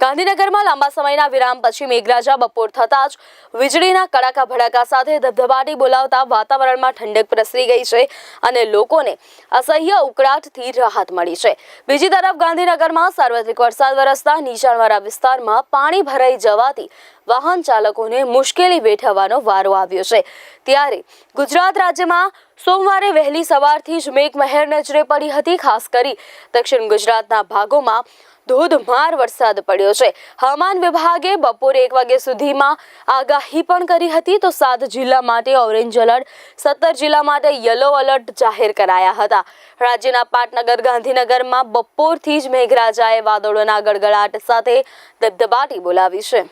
ગાંધીનગરમાં લાંબા સમયના વિરામ પછી મેઘરાજા બપોર થતાં જ વીજળીના કડાકા ભડાકા સાથે ધબધબાટી બોલાવતા વાતાવરણમાં ઠંડક પ્રસરી ગઈ છે અને લોકોને અસહ્ય ઉકળાટથી રાહત મળી છે. બીજી તરફ ગાંધીનગરમાં સાર્વત્રિક વરસાદ વરસતા નીચાણવાળા વિસ્તારમાં પાણી ભરાઈ જવાથી વાહન ચાલકોને મુશ્કેલી વેઠવવાનો વારો આવ્યો છે. ત્યારે ગુજરાત રાજ્યમાં સોમવારે વહેલી સવારથી જ મેઘમહેર નજરે પડી હતી, ખાસ કરી દક્ષિણ ગુજરાતના ભાગોમાં ધોધમાર વરસાદ પડ્યો છે. હવામાન વિભાગે બપોરે એક વાગ્યા સુધીમાં આગાહી પણ કરી હતી તો સાત જિલ્લા માટે ઓરેન્જ એલર્ટ, સત્તર જિલ્લા માટે યલો એલર્ટ જાહેર કરાયા હતા. રાજ્યના પાટનગર, ગાંધીનગરમાં બપોરથી જ મેઘરાજાએ વાદળોના ગડગડાટ સાથે ધબધબાટી બોલાવી છે.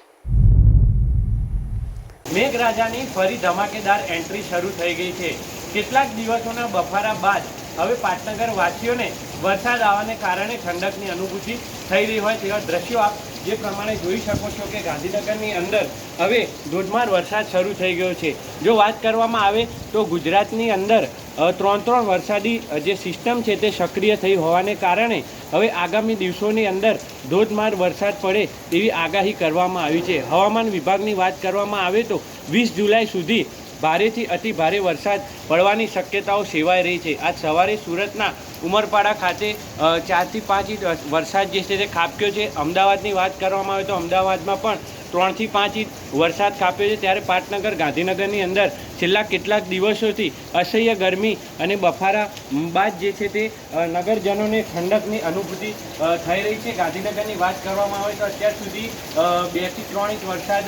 મેઘરાજાની ફરી ધમાકેદાર એન્ટ્રી શરૂ થઈ ગઈ છે. કેટલાક દિવસોના બફારા બાદ હવે પાટનગર વાસીઓને વરસાદ આવવાને કારણે ઠંડકની અનુભૂતિ થઈ રહી હોય તેવા દ્રશ્યો આપ જે પ્રમાણે જોઈ શકો છો કે ગાંધીનગરની અંદર હવે ધોધમાર વરસાદ શરૂ થઈ ગયો છે. જો વાત કરવામાં આવે તો ગુજરાતની અંદર ત્રણ ત્રણ વરસાદી જે સિસ્ટમ છે તે સક્રિય થઈ હોવાને કારણે હવે આગામી દિવસોની અંદર ધોધમાર વરસાદ પડે તેવી આગાહી કરવામાં આવી છે. હવામાન વિભાગની વાત કરવામાં આવે તો વીસ જુલાઈ સુધી ભારેથી અતિ ભારે વરસાદ પડવાની શક્યતાઓ સેવાઈ રહી છે. આજ સવારે સુરતના ઉમરપાડા ખાતે ચારથી પાંચ ઇંચ વરસાદ જે છે તે ખાબક્યો છે. અમદાવાદની વાત કરવામાં આવે તો અમદાવાદમાં પણ ત્રણથી પાંચ ઇંચ વરસાદ કાપ્યો છે ત્યારે પાટનગર ગાંધીનગરની અંદર છેલ્લા કેટલાક દિવસોથી અસહ્ય ગરમી અને બફારા બાદ જે છે તે નગરજનોને ઠંડકની અનુભૂતિ થઈ રહી છે. ગાંધીનગરની વાત કરવામાં આવે તો અત્યાર સુધી બેથી ત્રણ ઇંચ વરસાદ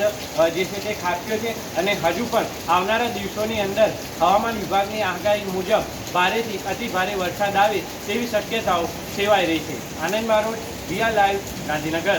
જે છે તે ખાબક્યો છે અને હજુ પણ આવનારા દિવસોની અંદર હવામાન વિભાગની આગાહી મુજબ ભારેથી અતિ ભારે વરસાદ આવે તેવી શક્યતાઓ સેવાઈ રહી છે. Anand Barot VR live, Gandhinagar.